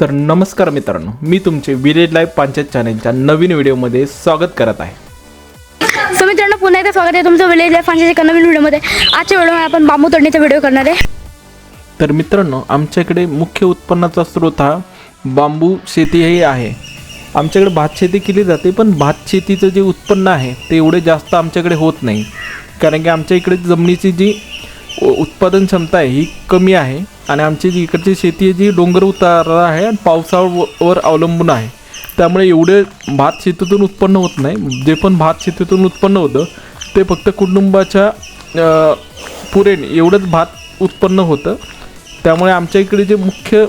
तर नमस्कार मित्रांनो मी तुमचे विलेज लाईफ पंचायत चॅनेलच्या नवीन व्हिडिओमध्ये स्वागत करत आहे. सो मित्रांनो पुन्हा एकदा स्वागत आहे तुमचं विलेज लाईफ फांच्या एका नवीन व्हिडिओमध्ये. आजच्या व्हिडिओमध्ये आपण बांबू तोडण्याचा व्हिडिओ करणार आहे. तर मित्रांनो आमच्याकडे मुख्य उत्पन्नाचा स्रोत हा बांबू शेती हे आहे. आमच्याकडे भात शेती केली जाते पण भात शेतीचं जे उत्पन्न आहे ते एवढे जास्त आमच्याकडे होत नाही. कारण की आमच्या इकडे जमिनीची जी उत्पादन क्षमता आहे ही कमी आहे. आणि आमची जी इकडची शेती आहे जी डोंगर उतार आहे आणि पावसावर अवलंबून आहे. त्यामुळे एवढे भात शेतीतून उत्पन्न होत नाही. जे पण भात शेतीतून उत्पन्न होतं ते फक्त कुटुंबाच्या पुरेने एवढंच भात उत्पन्न होतं. त्यामुळे आमच्या इकडे जे मुख्य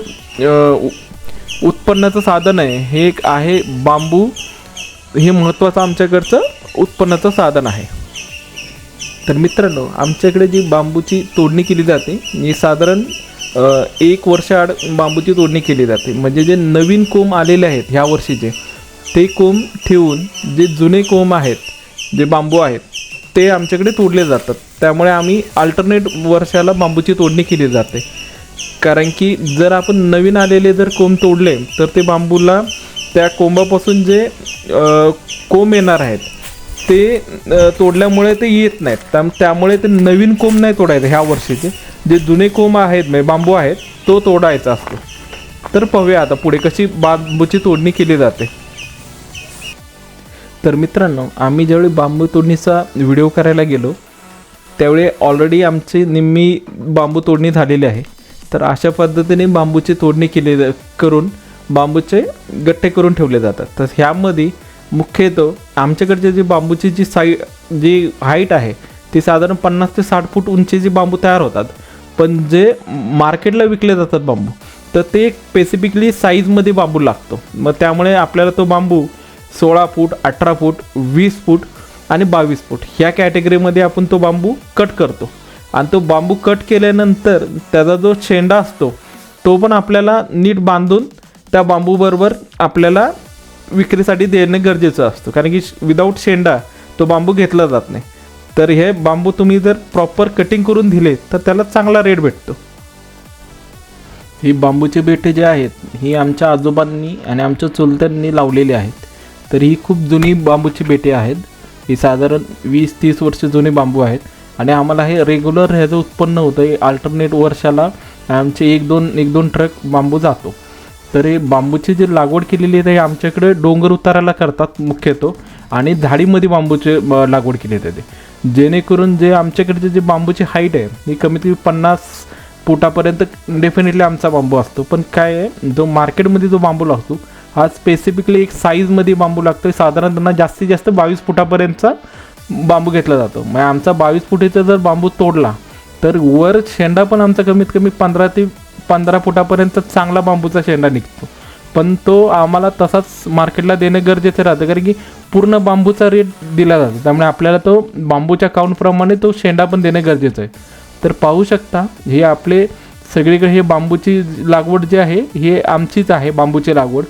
उत्पन्नाचं साधन आहे हे एक आहे बांबू. हे महत्त्वाचं आमच्याकडचं उत्पन्नाचं साधन आहे. तर मित्रांनो आमच्याकडे जी बांबूची तोडणी केली जाते ही साधारण एक वर्षाआड बांबूची तोडणी केली जाते. म्हणजे जे नवीन कोंब आलेले आहेत ह्या वर्षीचे ते कोंब ठेवून जे जुने कोंब आहेत जे बांबू आहेत ते आमच्याकडे तोडले जातात. त्यामुळे आम्ही अल्टरनेट वर्षाला बांबूची तोडणी केली जाते. कारण की जर आपण नवीन आलेले जर कोंब तोडले तर ते बांबूला त्या कोंबापासून जे कोंब येणार आहेत ते तोडल्यामुळे ते येत नाहीत. त्या त्यामुळे ते नवीन कोंब नाही तोडायचं ह्या वर्षीचे. जे जुने कोंब आहेत म्हणजे बांबू आहेत तो तोडायचा असतो. तर पाहूया आता पुढे कशी बांबूची तोडणी केली जाते. तर मित्रांनो आम्ही ज्यावेळी बांबू तोडणीचा व्हिडिओ करायला गेलो त्यावेळी ऑलरेडी आमची निम्मी बांबू तोडणी झालेली आहे. तर अशा पद्धतीने बांबूची तोडणी केली करून बांबूचे गट्टे करून ठेवले जातात. तर ह्यामध्ये मुख्यतः आमच्याकडचे जी बांबूची जी साई जी हाईट आहे ती साधारण पन्नास ते साठ फूट उंचीचे बांबू तयार होतात. पण जे मार्केटला विकले जातात बांबू तर ते स्पेसिफिकली साईजमध्ये बांबू लागतो. मग त्यामुळे आपल्याला तो बांबू सोळा फूट अठरा फूट वीस फूट आणि बावीस फूट ह्या कॅटेगरीमध्ये आपण तो बांबू कट करतो. आणि तो बांबू कट केल्यानंतर त्याचा जो शेंडा असतो तो पण आपल्याला नीट बांधून त्या बांबूबरोबर आपल्याला विक्रीसाठी देणं गरजेचं असतं. कारण की विदाऊट शेंडा तो बांबू घेतला जात नाही. तर हे बांबू तुम्ही जर प्रॉपर कटिंग करून दिले तर त्याला चांगला रेट भेटतो. ही बांबूचे बेटे जे आहेत ही आमच्या आजोबांनी आणि आमच्या चुलत्यांनी लावलेली आहेत. तर ही खूप जुनी बांबूची बेटे आहेत. ही साधारण वीस तीस वर्ष जुने बांबू आहेत. आणि आम्हाला हे रेग्युलर ह्याचं उत्पन्न होतं अल्टरनेट वर्षाला आमचे एक दोन एक दोन ट्रक बांबू जातो. तर हे बांबूची जी लागवड केलेली आहे ते आमच्याकडे डोंगर उताराला करतात मुख्यतः. आणि झाडीमध्ये बांबूचे लागवड केली जाते. जेणेकरून जे आमच्याकडचे जे बांबूची हाईट आहे ही कमीत कमी पन्नास फुटापर्यंत डेफिनेटली आमचा बांबू असतो. पण काय आहे जो मार्केटमध्ये जो बांबू लागतो हा स्पेसिफिकली एक साईजमध्ये बांबू लागतो. साधारण त्यांना जास्तीत जास्त बावीस फुटापर्यंतचा बांबू घेतला जातो. मग आमचा बावीस फुटीचा जर बांबू तोडला तर वर शेंडा पण आमचा कमीत कमी पंधरा ते पंधरा फुटापर्यंत चांगला बांबूचा शेंडा निघतो. पण तो आम्हाला तसाच मार्केटला देणं गरजेचं राहतं कारण की पूर्ण बांबूचा रेट दिला जातो. त्यामुळे आपल्याला तो बांबूच्या काउंटप्रमाणे तो शेंडा पण देणं गरजेचं आहे. तर पाहू शकता हे आपले सगळीकडे हे बांबूची लागवड जी आहे हे आमचीच आहे बांबूची लागवड.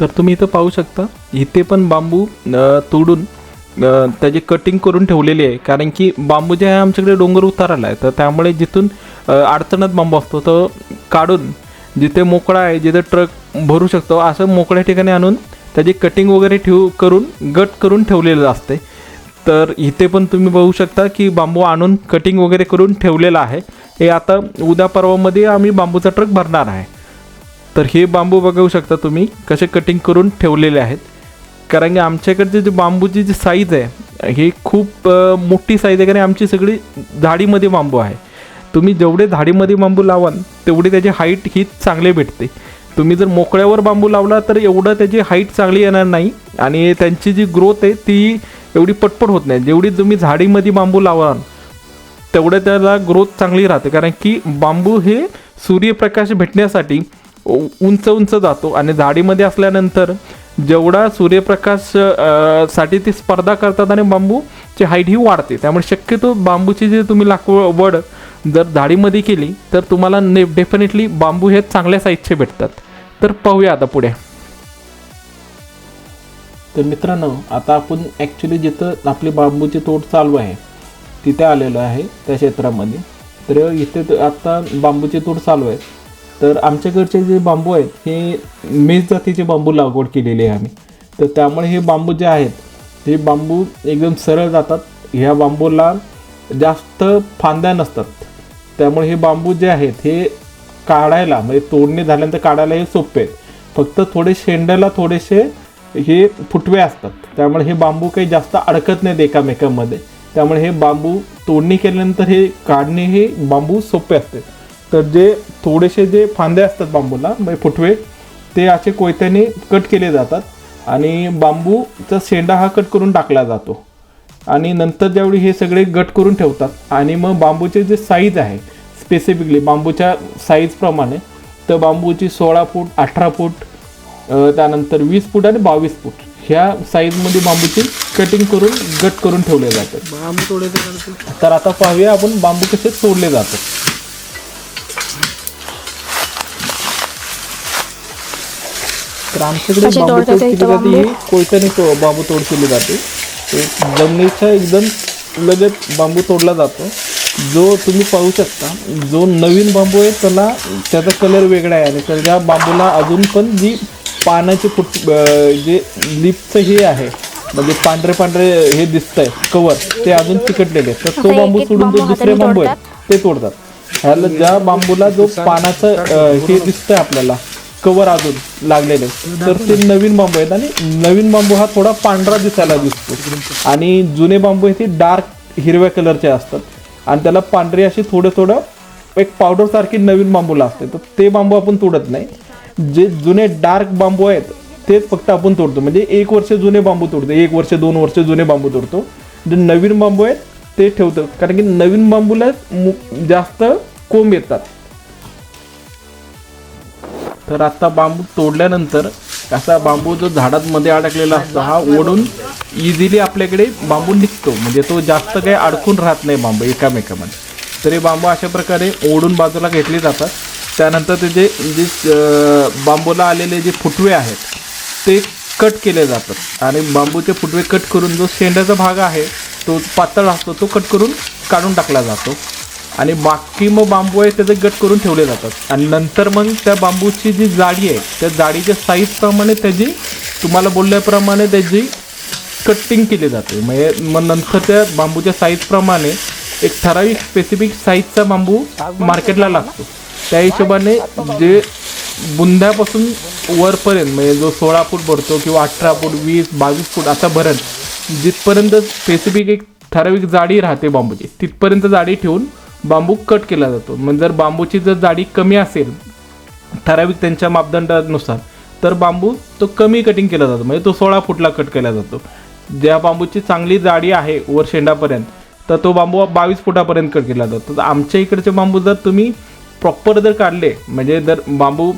तर तुम्ही इथं पाहू शकता इथे पण बांबू तोडून त्याची कटिंग करून ठेवलेली आहे. कारण की बांबू जे आहे आमच्याकडे डोंगर उताराला आहे. तर त्यामुळे जिथून अडचणत बांबू असतो तो काढून जिथे मोकळा आहे जिथे ट्रक भरू शकतो असं मोकळ्या ठिकाणी आणून त्याची कटिंग वगैरे ठेवू करून गट करून ठेवलेलं असते. तर इथे पण तुम्ही बघू शकता की बांबू आणून कटिंग वगैरे करून ठेवलेलं आहे. हे आता उद्या परवामध्ये आम्ही बांबूचा ट्रक भरणार आहे. तर हे बांबू बघू शकता तुम्ही कसे कटिंग करून ठेवलेले आहेत. कारण की आमच्याकडची जी बांबूची जी साईज आहे ही खूप मोठी साईज आहे. कारण आमची सगळी झाडीमध्ये बांबू आहे. तुम्ही जेवढे झाडीमध्ये बांबू लावाल तेवढी त्याची हाईट ही चांगली भेटते. तुम्ही जर मोकळ्यावर बांबू लावला तर एवढं त्याची हाईट चांगली येणार नाही. आणि त्यांची जी ग्रोथ आहे ती एवढी पटपट होत नाही. जेवढी तुम्ही झाडीमध्ये बांबू लावाल तेवढं त्याला ग्रोथ चांगली राहते. कारण की बांबू हे सूर्यप्रकाश भेटण्यासाठी उंच उंच जातो. आणि झाडीमध्ये असल्यानंतर जेवढा सूर्यप्रकाशसाठी ती स्पर्धा करतात आणि बांबूची हाईट ही वाढते. त्यामुळे शक्यतो बांबूची जे तुम्ही लाकवड जर झाडीमध्ये केली तर तुम्हाला ने डेफिनेटली बांबू हे चांगल्या साईजचे भेटतात. तर पाहूया आता पुढे. तर मित्रांनो आता आपण ॲक्च्युली जिथं आपली बांबूची तोड चालू आहे तिथे आलेलो आहे त्या क्षेत्रामध्ये. तर इथे आता बांबूची तोड चालू आहे. तर आमच्याकडचे जे बांबू आहेत हे मेज जातीचे बांबू लागवड केलेले आहे आम्ही. तर त्यामुळे हे बांबू जे आहेत हे बांबू एकदम सरळ जातात. ह्या बांबूला जास्त फांद्या नसतात. त्यामुळे हे बांबू जे आहेत हे काढायला म्हणजे तोडणी झाल्यानंतर काढायला हे सोपे आहेत. फक्त थोडे शेंड्याला थोडेसे हे फुटवे असतात. त्यामुळे हे बांबू काही जास्त अडकत नाहीत एकामेकांमध्ये. त्यामुळे हे बांबू तोडणी केल्यानंतर हे काढणे हे बांबू सोपे असते तर जे थोडेसे जे फांदे असतात बांबूला म्हणजे फुटवे ते असे कोयत्याने कट केले जातात आणि बांबूचा शेंडा हा कट करून टाकला जातो. आणि नंतर ज्यावेळी हे सगळे गट करून ठेवतात आणि मग बांबूचे जे साईज आहे स्पेसिफिकली बांबूच्या साईजप्रमाणे तर बांबूची सोळा फूट अठरा फूट त्यानंतर वीस फूट आणि बावीस फूट ह्या साईजमध्ये बांबूची कटिंग करून गट करून ठेवले जातात. बांबू तोडायचं तर आता पाहूया आपण बांबू कसे तोडले जातात. तर आमच्याकडे बांबू तोडतात तोड केली इथं जाते. ही बांबू? कोयत्याने तो बांबू तोड केली जाते. ते जमिनीच्या एकदम लगत बांबू तोडला जातो. जो तुम्ही पाहू शकता जो नवीन बांबू आहे त्याला त्याचा कलर वेगळा आहे. आणि त्याच्या बांबूला अजून पण जी पानाची फुट अं, जे लिपचं हे आहे म्हणजे पांढरे पांढरे हे दिसत आहे कवर ते अजून चिकटलेले आहे. तर तो आता बांबू एक-एक सोडून बांबू जे दुसरे हाताने बांबू आहेत ते तोडतात. ह्याला ज्या बांबूला जो पानाचं अं, हे दिसतंय आपल्याला कवर अजून लागलेले. तर ते नवीन बांबू आहेत आणि नवीन बांबू हा थोडा पांढरा दिसायला दिसतो. आणि जुने बांबू आहेत ते डार्क हिरव्या कलरचे असतात. आणि त्याला पांढरी अशी थोडं थोडं एक पावडर सारखी नवीन बांबूला असते. तर ते बांबू आपण तोडत नाही. जे जुने डार्क बांबू आहेत तेच फक्त आपण तोडतो. म्हणजे एक वर्ष जुने बांबू तोडतो. एक वर्ष दोन वर्ष जुने बांबू तोडतो. जे नवीन बांबू आहेत ते ठेवतो. कारण की नवीन बांबूला जास्त कोंब येतात. तर आता बांबू तोडल्यानंतर असा बांबू जो झाडांमध्ये अडकलेला असतो हा ओढून इझिली आपल्याकडे बांबू निघतो. म्हणजे तो जास्त काही अडकून राहत नाही बांबू एकामेकामध्ये. तर हे बांबू अशा प्रकारे ओढून बाजूला घेतले जातात. त्यानंतर ते जे जे बांबूला आलेले जे फुटवे आहेत ते कट केले जातात. आणि बांबूचे फुटवे कट करून जो शेंड्याचा भाग आहे तो पातळ असतो तो कट करून काढून टाकला जातो. आणि बाकी मग बांबू आहे त्याचे गट करून ठेवले जातात. आणि नंतर मग त्या बांबूची जी जाडी आहे त्या जाडीच्या साईजप्रमाणे त्याची तुम्हाला बोलल्याप्रमाणे त्याची कटिंग केली जाते. म्हणजे मग नंतर त्या बांबूच्या साईजप्रमाणे एक ठराविक स्पेसिफिक साईजचा बांबू मार्केटला लागतो. त्या हिशोबाने जे बुंद्यापासून वरपर्यंत म्हणजे जो सोळा फूट भरतो किंवा अठरा फूट वीस बावीस फूट असा भरण जिथपर्यंत स्पेसिफिक एक ठराविक जाडी राहते बांबूची तिथपर्यंत जाडी ठेवून बांबू कट केला जातो. म्हणजे जर बांबूची जर जाडी कमी असेल ठराविक त्यांच्या मापदंडानुसार तर बांबू तो कमी कटिंग केला जातो. म्हणजे तो सोळा फुटला कट केला जातो. ज्या बांबूची चांगली जाडी आहे वर शेंडापर्यंत तर तो बांबू बावीस फुटापर्यंत कट केला जातो. तर आमच्या इकडचे बांबू जर तुम्ही प्रॉपर जर काढले म्हणजे जर बांबू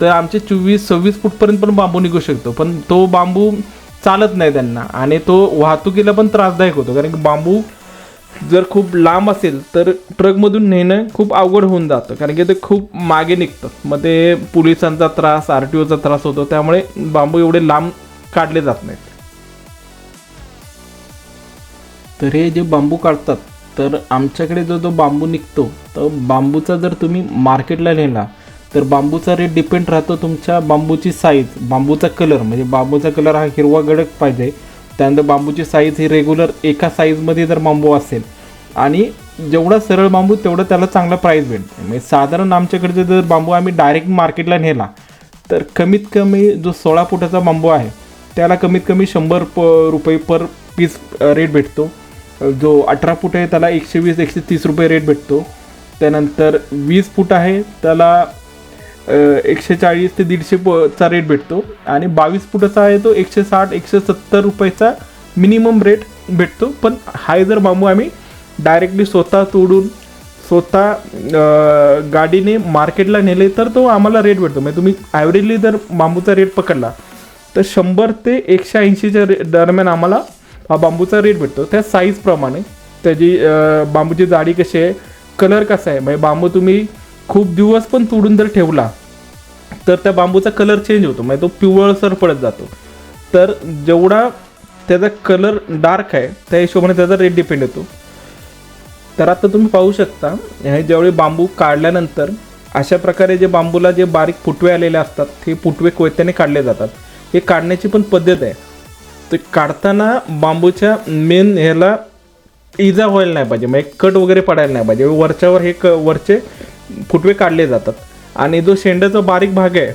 तर आमचे चोवीस सव्वीस फूटपर्यंत पण बांबू निघू शकतो. पण तो बांबू चालत नाही त्यांना. आणि तो वाहतुकीला पण त्रासदायक होतो. कारण की बांबू जर खूप लांब असेल तर ट्रकमधून नेणं खूप अवघड होऊन जातं. कारण की ते खूप मागे निघतं. मग ते पोलिसांचा त्रास आर टी ओचा त्रास होतो. त्यामुळे बांबू एवढे लांब काढले जात नाहीत. तर हे जे बांबू काढतात तर आमच्याकडे जो जो बांबू निघतो तर बांबूचा जर तुम्ही मार्केटला नेला तर बांबूचा रेट डिपेंड राहतो तुमच्या बांबूची साईज बांबूचा कलर म्हणजे बांबूचा कलर हा हिरवा गडक पाहिजे. त्यानंतर बांबूची साईज ही रेग्युलर एका साईजमध्ये जर बांबू असेल. आणि जेवढा सरळ बांबू तेवढं त्याला चांगला प्राईस भेटते म्हणजे साधारण आमच्याकडचे जर बांबू आम्ही डायरेक्ट मार्केटला नेला तर कमीत कमी जो सोळा फुटाचा बांबू आहे त्याला कमीत कमी शंभर प रुपये पर पीस रेट भेटतो. जो अठरा फूट आहे त्याला एकशे वीस एकशे तीस रुपये रेट भेटतो. त्यानंतर वीस फूट आहे त्याला एकशे चाळीस ते दीडशे चा रेट भेटतो. आणि बावीस फुटाचा आहे तो एकशे साठ एकशे सत्तर रुपयाचा मिनिमम रेट भेटतो. पण हाय जर बांबू आम्ही डायरेक्टली स्वतः तोडून स्वतः गाडीने मार्केटला नेले तर तो आम्हाला रेट भेटतो. म्हणजे तुम्ही ॲव्हरेजली जर बांबूचा रेट पकडला तर शंभर ते एकशे ऐंशीच्या रे दरम्यान आम्हाला हा बांबूचा रेट भेटतो. त्या साईजप्रमाणे त्याची बांबूची जाडी कशी आहे कलर कसा आहे. म्हणजे बांबू तुम्ही खूप दिवस पण तोडून जर ठेवला तर त्या बांबूचा कलर चेंज होतो. म्हणजे तो पिवळसर पडत जातो. तर जेवढा त्याचा कलर डार्क आहे त्या हिशोबाने त्याचा रेट डिपेंड होतो. तर आता तुम्ही पाहू शकता हे ज्यावेळी बांबू काढल्यानंतर अशा प्रकारे जे बांबूला जे बारीक फुटवे आलेले असतात ते फुटवे कोयत्याने काढले जातात. हे काढण्याची पण पद्धत आहे. ते काढताना बांबूच्या मेन ह्याला इजा व्हायला नाही पाहिजे. म्हणजे कट वगैरे पडायला नाही पाहिजे. वरच्यावर हे क वरचे फुटवे काढले जातात. आणि जो शेंड्याचा बारीक भाग आहे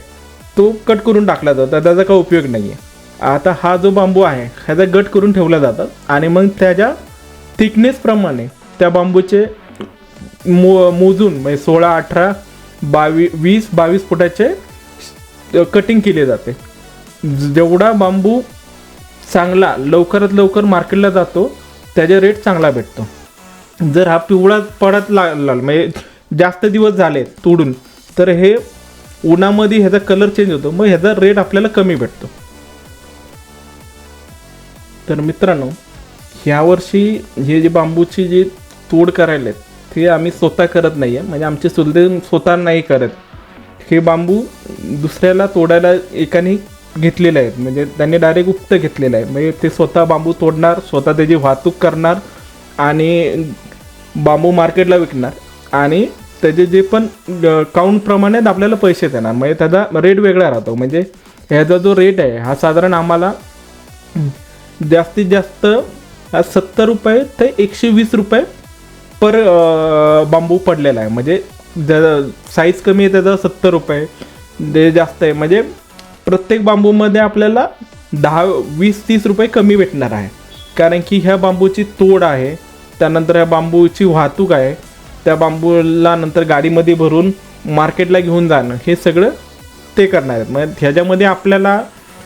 तो कट करून टाकला जातो. त्याचा काही उपयोग नाही आहे आता हा जो बांबू आहे ह्याचा गट करून ठेवला जातात. आणि मग त्याच्या थिकनेसप्रमाणे त्या बांबूचे मो मोजून म्हणजे सोळा अठरा बावी वीस बावीस फुटाचे कटिंग केले जाते. जेवढा बांबू चांगला लवकरात लवकर मार्केटला जातो त्याचा रेट चांगला भेटतो. जर हा पिवळा पडत लागला म्हणजे जास्त दिवस झाले तोडून तर हे उन्हामध्ये ह्याचा कलर चेंज होतो. मग ह्याचा रेट आपल्याला कमी भेटतो. तर मित्रांनो ह्यावर्षी हे जे बांबूची जी तोड करायला आहेत ते आम्ही स्वतः करत नाही आहे म्हणजे आमचे चुलते स्वतः नाही करत. हे बांबू दुसऱ्याला तोडायला एकाने घेतलेले आहेत. म्हणजे त्यांनी डायरेक्ट उक्त घेतलेलं आहे म्हणजे ते स्वतः बांबू तोडणार स्वतः त्याची वाहतूक करणार आणि बांबू मार्केटला विकणार आणि त्याचे जे पण काउंटप्रमाणे आपल्याला पैसे देणार. म्हणजे त्याचा रेट वेगळा राहतो. म्हणजे ह्याचा जो रेट आहे हा साधारण आम्हाला जास्तीत जास्त सत्तर रुपये ते एकशे वीस रुपये पर बांबू पडलेला आहे. म्हणजे साईज कमी आहे त्याचा सत्तर रुपये. जे जास्त आहे म्हणजे प्रत्येक बांबूमध्ये आपल्याला दहा वीस तीस रुपये कमी भेटणार आहे. कारण की ह्या बांबूची तोड आहे. त्यानंतर ह्या बांबूची वाहतूक आहे. त्या बांबूला नंतर गाडीमध्ये भरून मार्केटला घेऊन जाणं हे सगळं ते करणार आहेत. म्हणजे ह्याच्यामध्ये आपल्याला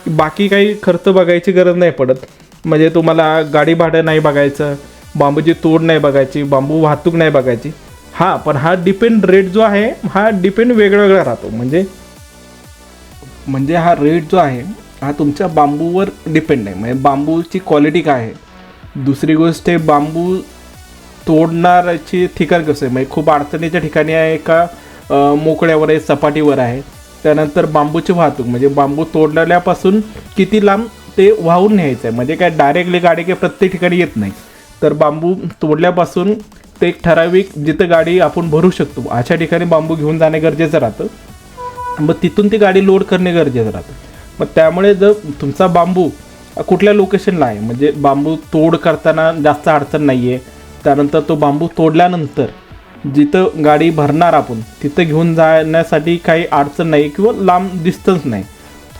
बाकी काही खर्च बघायची गरज नाही पडत. म्हणजे तुम्हाला गाडी भाडं नाही बघायचं बांबूची तोड नाही बघायची बांबू वाहतूक नाही बघायची. हां पण हा डिपेंड रेट जो आहे हा डिपेंड वेगळा वेगळा राहतो. म्हणजे म्हणजे हा रेट जो आहे हा तुमच्या बांबूवर डिपेंड आहे. म्हणजे बांबूची क्वालिटी काय आहे? दुसरी गोष्ट बांबू तोडणाऱ्याची ठिकाण कसं आहे? म्हणजे खूप अडचणीच्या ठिकाणी आहे का मोकळ्यावर आहे सपाटीवर आहे? त्यानंतर बांबूची वाहतूक म्हणजे बांबू तोडल्यापासून किती लांब ते वाहून न्यायचं आहे? म्हणजे काय डायरेक्टली गाडी काही प्रत्येक ठिकाणी येत नाही? तर बांबू तोडल्यापासून ते एक ठराविक जिथं गाडी आपण भरू शकतो अशा ठिकाणी बांबू घेऊन जाणे गरजेचं राहतं. मग तिथून ती गाडी लोड करणे गरजेचं राहतं. मग त्यामुळे जर तुमचा बांबू कुठल्या लोकेशनला आहे? म्हणजे बांबू तोड करताना जास्त अडचण नाही आहे त्यानंतर तो बांबू तोडल्यानंतर जिथं गाडी भरणार आपण तिथं घेऊन जाण्यासाठी काही अडचण नाही किंवा लांब डिस्टन्स नाही.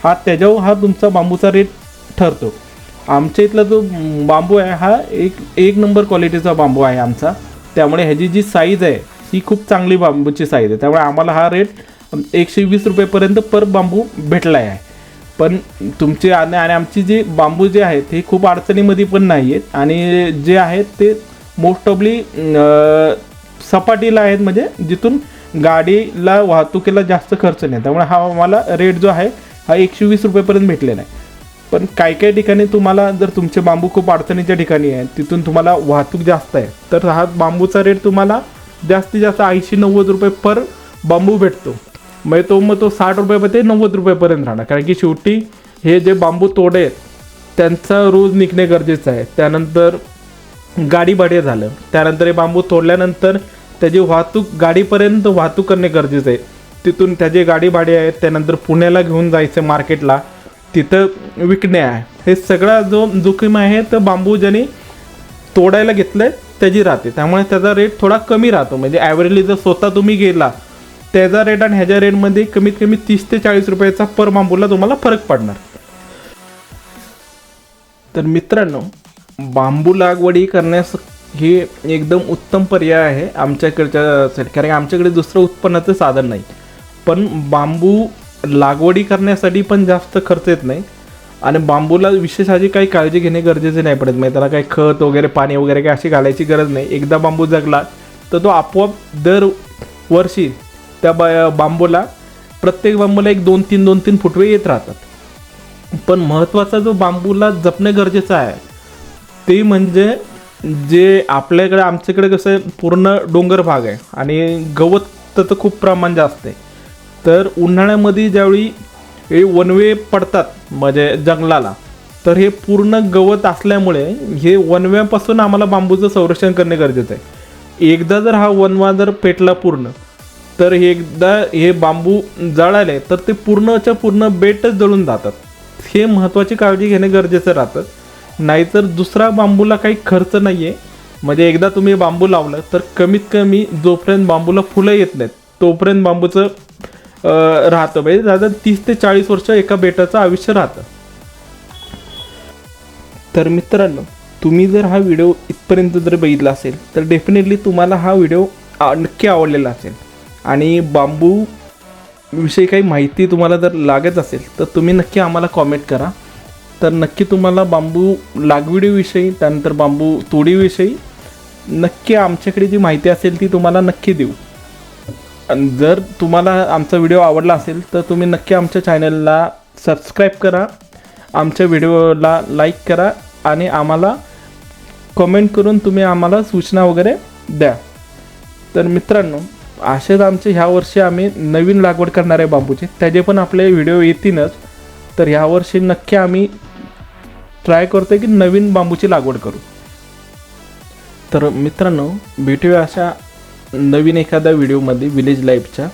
हा त्याच्यावर हा तुमचा बांबूचा रेट ठरतो. आमच्या इथला जो बांबू आहे हा एक एक नंबर क्वालिटीचा बांबू आहे आमचा. त्यामुळे ह्याची जी साईज आहे ही खूप चांगली बांबूची साईज आहे. त्यामुळे आम्हाला हा रेट एकशे वीस रुपयेपर्यंत पर बांबू भेटला आहे. पण तुमचे आणि आणि आमची जी बांबू जे आहेत हे खूप अडचणीमध्ये पण नाही आहेत आणि जे आहेत ते मोस्ट ऑफली सपाटीला आहेत म्हणजे जिथून गाडीला वाहतुकीला जास्त खर्च नाही. त्यामुळे हा आम्हाला रेट जो आहे हा एकशे वीस रुपयेपर्यंत भेटलेला आहे. पण काही काही ठिकाणी तुम्हाला जर तुमचे बांबू खूप अडचणीच्या ठिकाणी आहे तिथून तुम्हाला वाहतूक जास्त आहे तर हा बांबूचा रेट तुम्हाला जास्तीत जास्त ऐंशी नव्वद रुपये पर बांबू भेटतो. म्हणजे तो मग तो साठ रुपये ते नव्वद रुपयेपर्यंत राहणार. कारण की शेवटी हे जे बांबू तोडे आहेत त्यांचा रोज निघणे गरजेचं आहे. त्यानंतर गाडी भाडे झालं. त्यानंतर हे बांबू तोडल्यानंतर त्याची वाहतूक गाडीपर्यंत वाहतूक करणे गरजेचं आहे. तिथून त्याचे गाडी भाडे आहेत त्यानंतर पुण्याला घेऊन जायचं मार्केटला. तिथं विकणे आहे. हे सगळा जो जोखीम आहे तर बांबू ज्याने तोडायला घेतलंय त्याची राहते. त्यामुळे त्याचा रेट थोडा कमी राहतो. म्हणजे ॲव्हरेजली जर स्वतः तुम्ही गेला त्याचा रेट आणि ह्याच्या रेटमध्ये कमीत कमी तीस ते चाळीस रुपयाचा पर बांबूला तुम्हाला फरक पडणार. तर मित्रांनो बांबू लागवडी करण्यास हे एकदम उत्तम पर्याय आहे आमच्याकडच्यासाठी कारण की आमच्याकडे दुसरं उत्पन्नाचं साधन नाही. पण बांबू लागवडी करण्यासाठी पण जास्त खर्च येत नाही. आणि बांबूला विशेष अशी काही काळजी घेणे गरजेचे नाही पडत. म्हणजे त्याला काही खत वगैरे पाणी वगैरे काही अशी घालायची गरज नाही. एकदा बांबू जगला तर तो आपोआप दर वर्षी त्या बा बांबूला प्रत्येक बांबूला एक दोन तीन दोन तीन फुटवे येत राहतात. पण महत्त्वाचा जो बांबूला जपणे गरजेचं आहे ते म्हणजे जे आपल्याकडे आमच्याकडे कसं आहे पूर्ण डोंगर भाग आहे आणि गवत तर खूप प्रमाण जास्त आहे. तर उन्हाळ्यामध्ये ज्यावेळी हे वनवे पडतात म्हणजे जंगलाला तर हे पूर्ण गवत असल्यामुळे हे वनव्यापासून आम्हाला बांबूचं संरक्षण करणे गरजेचं आहे. एकदा जर हा वनवा जर पेटला पूर्ण तर हे एकदा हे बांबू जळाले तर ते पूर्णच्या पूर्ण बेटच जळून जातात. हे महत्त्वाची काळजी घेणे गरजेचं राहतं. नाहीतर दुसरा बांबूला काही खर्च नाही आहे म्हणजे एकदा तुम्ही बांबू लावलं तर कमीत कमी जोपर्यंत बांबूला फुलं येत नाहीत तोपर्यंत बांबूचं राहतं. म्हणजे दादा तीस ते चाळीस वर्ष एका बेटाचं आयुष्य राहतं. तर मित्रांनो तुम्ही जर हा व्हिडिओ इथपर्यंत जर बघितला असेल तर डेफिनेटली तुम्हाला हा व्हिडिओ आ- नक्की आवडलेला असेल. आणि बांबू विषयी काही माहिती तुम्हाला जर लागत असेल तर तुम्ही नक्की आम्हाला कॉमेंट करा. तर नक्की तुम्हाला बांबू लागवडीविषयी त्यानंतर बांबू तोडीविषयी नक्की आमच्याकडे जी माहिती असेल ती तुम्हाला नक्की देऊ. आणि जर तुम्हाला आमचा व्हिडिओ आवडला असेल तर तुम्ही नक्की आमच्या चॅनलला सबस्क्राईब करा आमच्या व्हिडिओला लाईक करा आणि आम्हाला कमेंट करून तुम्ही आम्हाला सूचना वगैरे द्या. तर मित्रांनो असेच आमचे ह्या वर्षी आम्ही नवीन लागवड करणार आहे बांबूचे त्याचे पण आपले व्हिडिओ येतीलच. तर ह्या वर्षी नक्की आम्ही ट्राय करतो की नवीन बांबूची लागवड करू. तर मित्रांनो भेटूया अशा नवीन एखाद्या व्हिडिओमध्ये विलेज लाईफच्या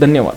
धन्यवाद.